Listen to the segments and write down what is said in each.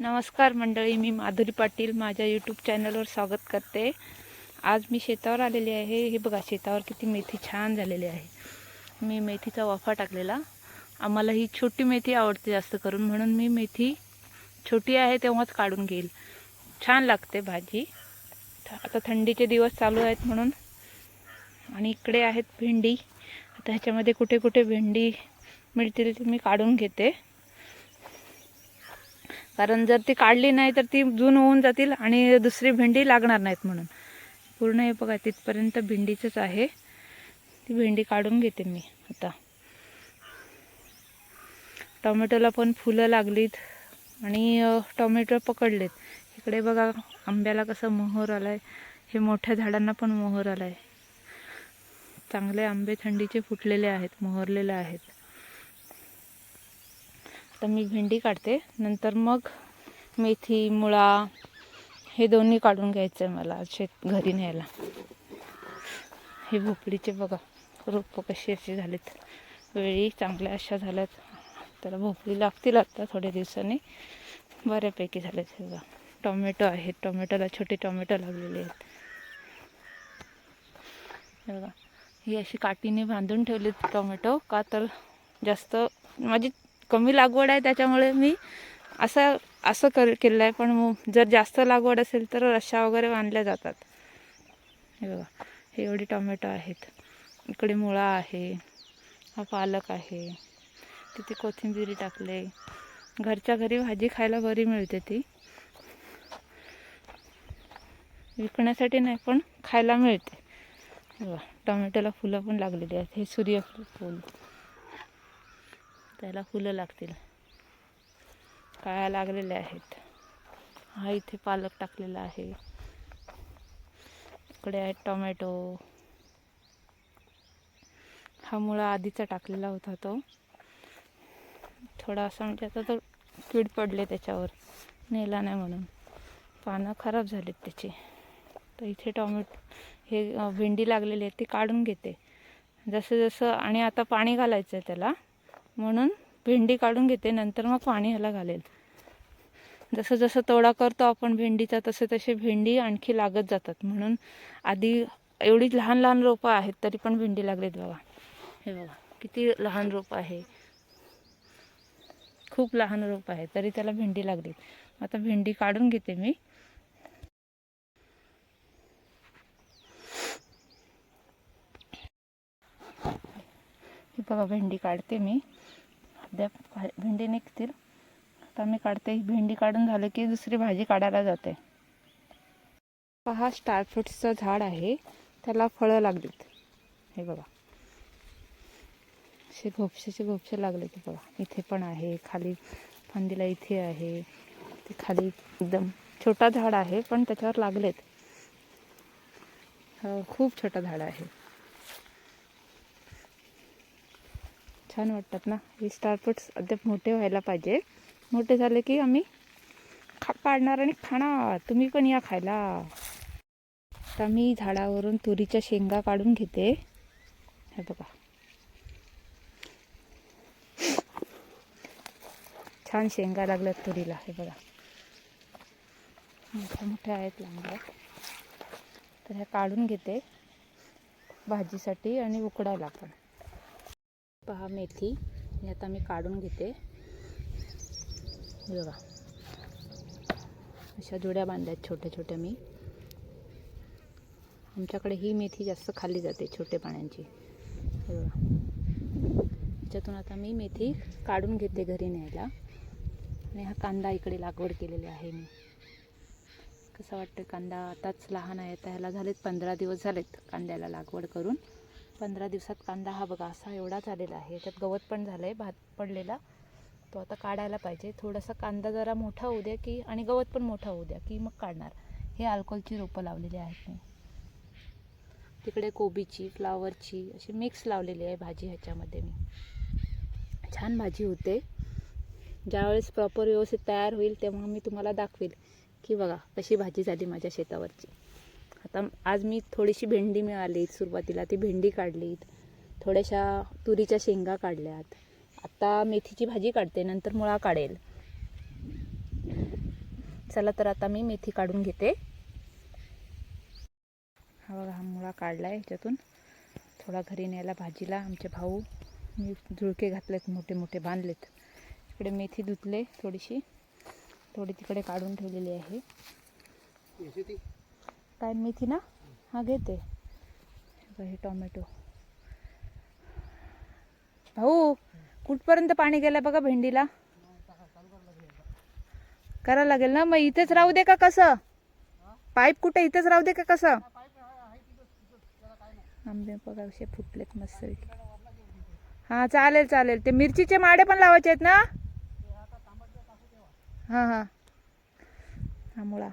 नमस्कार मंडळी मी माधुरी पाटील माझ्या यूट्यूब चॅनलवर स्वागत करते. आज मी शेतावर आलेली आहे. हे बघा शेतावर किती मेथी छान झालेली आहे. मी मेथीचा वाफा टाकलेला. आम्हाला ही छोटी मेथी आवडते जास्त करून म्हणून मी मेथी छोटी आहे तेव्हाच काढून घेईल. छान लागते भाजी. आता थंडीचे दिवस चालू आहेत म्हणून. आणि इकडे आहेत भेंडी. आता ह्याच्यामध्ये कुठे कुठे भेंडी मिळतील ती मी काढून घेते. कारण जर ती काढली नाही तर ती जून होऊन जातील आणि दुसरी भेंडी लागणार नाहीत म्हणून. पूर्ण हे बघा तिथपर्यंत भेंडीचंच आहे. ती भेंडी काढून घेते मी आता. टोमॅटोला पण फुलं लागलीत आणि टोमॅटो पकडलेत. इकडे बघा आंब्याला कसं मोहर आलाय. हे मोठ्या झाडांना पण मोहर आलाय. चांगले आंबे थंडीचे फुटलेले आहेत मोहरलेले आहेत. आता मी भेंडी काढते. नंतर मग मेथी मुळा हे दोन्ही काढून घ्यायचं आहे मला शेत घरी न्यायला. हे भोपळीचे बघा रोपं कशी अशी झालीत. वेळी चांगल्या अशा झाल्यात. त्याला भोपळी लागतील आता थोड्या दिवसांनी. बऱ्यापैकी झाल्यात हे बघा. टोमॅटो आहेत. टोमॅटोला छोटे टोमॅटो लागलेले आहेत. हे बघा. ही अशी काठीने बांधून ठेवलीत टोमॅटो. का तर जास्त माझी कमी लागवड आहे त्याच्यामुळे मी असं असं कर केलं आहे पण मग जर जास्त लागवड असेल तर रश्शा वगैरे बांधल्या जातात. हे बघा हे एवढी टोमॅटो आहेत. इकडे मुळा आहे हा पालक आहे. तिथे कोथिंबिरी टाकले. घरच्या घरी भाजी खायला बरी मिळते ती. विकण्यासाठी नाही पण खायला मिळते. बघा टोमॅटोला फुलं पण लागलेली आहेत. हे सूर्यफूल. फूल त्याला फुलं लागतील. काळ्या लागलेल्या आहेत. हा इथे पालक टाकलेला आहे. इकडे आहेत टोमॅटो. हा मुळा आधीचा टाकलेला होता तो. थोडासा म्हणजे आता तो कीड पडले त्याच्यावर. नेला नाही म्हणून. पानं खराब झालीत त्याची. तर इथे टोमॅटो हे भेंडी लागलेली आहे ती काढून घेते. जसं जसं आणि आता पाणी घालायचं आहे त्याला. म्हणून भेंडी काढून घेते नंतर मग पाणी ह्याला घालेल. जसं जसं तोडा करतो आपण भेंडीचा तसे तसे भेंडी आणखी लागत जातात. म्हणून आधी एवढी लहान लहान रोपं आहेत तरी पण भेंडी लागलीत बघा हे बघा किती लहान रोप आहे. खूप लहान रोप आहे तरी त्याला भेंडी लागली आता भेंडी काढून घेते मी. बघा भेंडी काढते मी. सध्या भा- भेंडी निघतील. आता मी काढते. भेंडी काढून झालं की दुसरी भाजी काढायला जाते. हा स्टार फ्रुट्सचं झाड आहे. त्याला फळं लागलीत. हे बघा. असे घोपशेचे घोपशे लागले ते बघा. इथे पण आहे. खाली फांदीला इथे आहे. ते खाली एकदम छोटा झाड आहे पण त्याच्यावर लागलेत. खूप छोटं झाड आहे. छान वाटतात ना. हे स्टार फ्रुट्स अद्याप मोठे व्हायला पाहिजे. मोठे झाले की आम्ही खा काढणार आणि खाणार. तुम्ही पण या खायला. आता मी झाडावरून तुरीच्या शेंगा काढून घेते. हे बघा. छान शेंगा लागल्यात तुरीला. हे बघा. मोठ्या मोठ्या आहेत लांबल्या तर ह्या काढून घेते. भाजीसाठी आणि उकडायला पण. पहा मेथी. ही आता मी काढून घेते. बघा. अशा जुड्या बांधल्यात छोट्या छोट्या मी. आमच्याकडे ही मेथी जास्त खाल्ली जाते छोटे पाण्याची बघा. त्याच्यातून आता मी मेथी काढून घेते घरी न्यायला. आणि हा कांदा इकडे लागवड केलेली आहे मी. कसं वाटतं कांदा आताच लहान आहे तर ह्याला झालेत पंधरा दिवस झालेत कांद्याला लागवड करून. पंधरा दिवसात कांदा हा बघा असा एवढा झालेला आहे. त्यात गवत पण झालं आहे भात पडलेला. तो आता काढायला पाहिजे. थोडासा कांदा जरा मोठा होऊ द्या की आणि गवत पण मोठा होऊ द्या की मग काढणार. हे अल्कोहोलची रोपं लावलेली आहेत मी. तिकडे कोबीची फ्लावरची अशी मिक्स लावलेली आहे भाजी ह्याच्यामध्ये मी. छान भाजी होते. ज्यावेळेस प्रॉपर व्यवस्थित तयार होईल तेव्हा मी तुम्हाला दाखवेल की बघा कशी भाजी झाली माझ्या शेतावरची. आता आज मी थोडीशी भेंडी मिळाली सुरुवातीला ती भेंडी काढलीत. थोड्याशा तुरीच्या शेंगा काढल्यात. आता मेथीची भाजी काढते नंतर मुळा काढेल. चला तर आता मी मेथी काढून घेते. हा बघा हा मुळा काढला आहे ह्याच्यातून. थोडा घरी न्यायला भाजीला आमचे भाऊ मी झुळके घातलेत मोठे मोठे बांधलेत. इकडे मेथी धुतले थोडीशी. थोडी तिकडे काढून ठेवलेली आहे. काय मेथी ना? हा घेते. हे टोमॅटो. भाऊ कुठपर्यंत पाणी गेलं बघा भेंडीला? करायला लागेल ना? मग इथेच राहू दे का कसं? पाईप कुठे? इथेच राहू दे का कसं? आंबे बघा असे फुटलेत मस्त हा चालेल चालेल. ते मिरचीचे माडे पण लावायचे आहेत ना? हां हां. हा मुळा.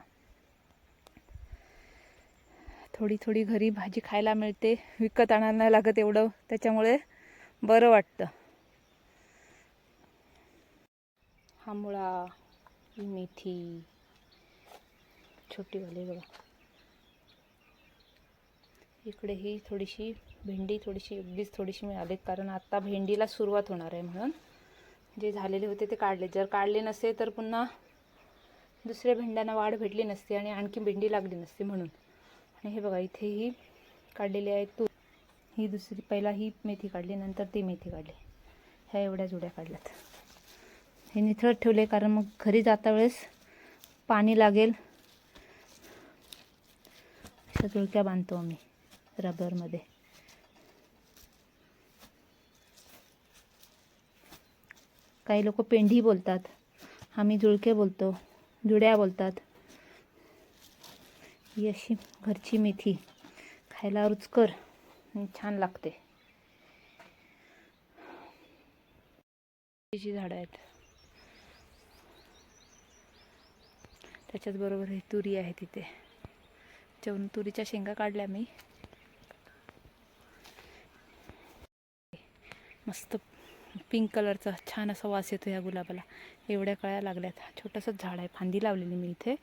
थोडी थोडी घरी भाजी खायला मिळते. विकत आणायला नाही लागत एवढं. त्याच्यामुळे बरं वाटतं. हा मुळा मेथी. छोटीवाली बघा. इकडे ही थोडीशी भेंडी थोडीशी अगदीच थोडीशी मिळाली. कारण आत्ता भेंडीला सुरुवात होणार आहे म्हणून. जे झालेले होते ते काढले. जर काढले नसते तर पुन्हा दुसऱ्या भेंड्यांना वाढ भेटली नसती आणि आणखी भेंडी लागली नसती म्हणून. आणि हे बघा इथे ही काढलेली आहे तूर. ही दुसरी पहिला ही मेथी काढली नंतर ती मेथी काढली. ह्या एवढ्या जुड्या काढल्यात. हे निथळत ठेवले कारण मग घरी जाता वेळेस पाणी लागेल. अशा जुळक्या बांधतो आम्ही रबरमध्ये. काही लोक पेंढी बोलतात आम्ही जुळके बोलतो जुड्या बोलतात. ही अशी घरची मेथी. खायला रुचकर आणि छान लागते. जी झाडं आहेत. त्याच्याचबरोबर ही तुरी आहे तिथे. त्याच्यावरून तुरीच्या शेंगा काढल्या मी. मस्त पिंक कलरचा छान असा वास येतो या गुलाबाला. एवढ्या कळ्या लागल्यात. छोटंसंच झाड आहे. फांदी लावलेली मी इथे.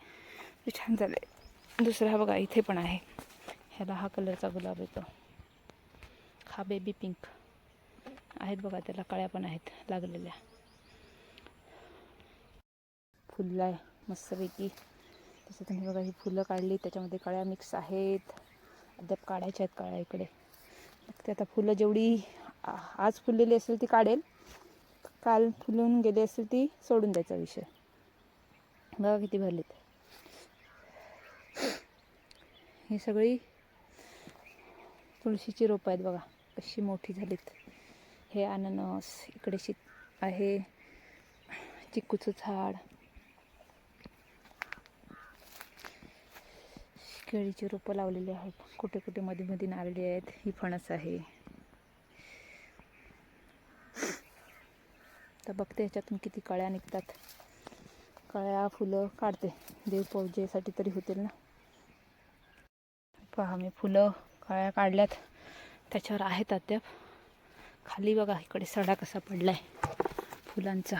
ते छान झालं. आहे दुसरा हा बघा इथे पण आहे. ह्याला हा कलरचा गुलाब येतो. हा बेबी पिंक आहेत बघा त्याला काळ्या पण आहेत लागलेल्या. फुलला आहे मस्तपैकी. तसं तुम्ही बघा ही फुलं काढली त्याच्यामध्ये काळ्या मिक्स आहेत. अद्याप काढायच्या आहेत काळ्या इकडे. मग ते आता फुलं जेवढी आ- आज फुललेली असेल ती काढेल. काल फुलून गेली असेल ती सोडून द्यायचा विषय. बघा किती भरलीत. ही सगळी तुळशीची रोपं आहेत बघा. कशी मोठी झालीत. हे अननस इकडे शि आहे चिक्कूचं झाड. केळीची रोपं लावलेली आहेत. कुठे कुठे मध्ये मध्ये नारळी आहेत. ही फणस आहे. तर बघते ह्याच्यातून किती कळ्या निघतात. कळ्या फुलं काढते. देवपूजेसाठी तरी होतील ना. पहा मी फुलं कळ्या काढल्यात. त्याच्यावर आहेत अद्याप. खाली बघा इकडे सडा कसा पडला आहे फुलांचा.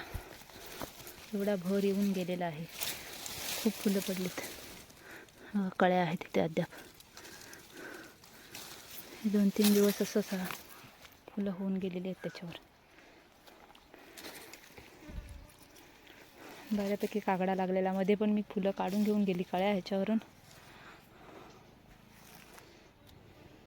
एवढा भर येऊन गेलेला आहे. खूप फुलं पडलीत. कळ्या आहेत तिथे अद्याप. दोन तीन दिवस असंच फुलं होऊन गेलेली आहेत त्याच्यावर. बऱ्यापैकी कागडा लागलेला. मध्ये पण मी फुलं काढून घेऊन गेली कळ्या ह्याच्यावरून.